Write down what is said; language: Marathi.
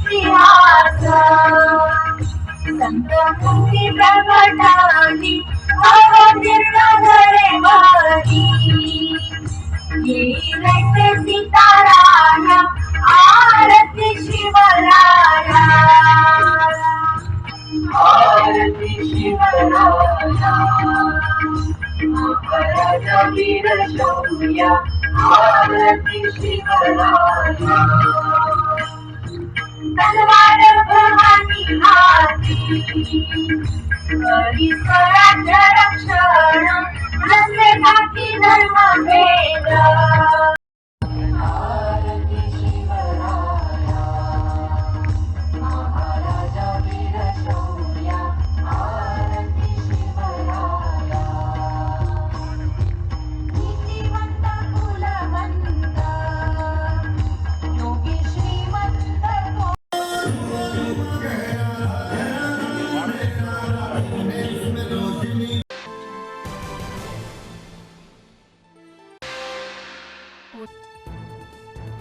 इतिहास संत मुक्ती प्रगटाली अवतीर्ण घरे वारी सीताराया आरती शिवराया। आरती शिवराया वीर आरती शिवराया। तलवार भवानी हाती. करी स्वराज्य रक्षण. 我。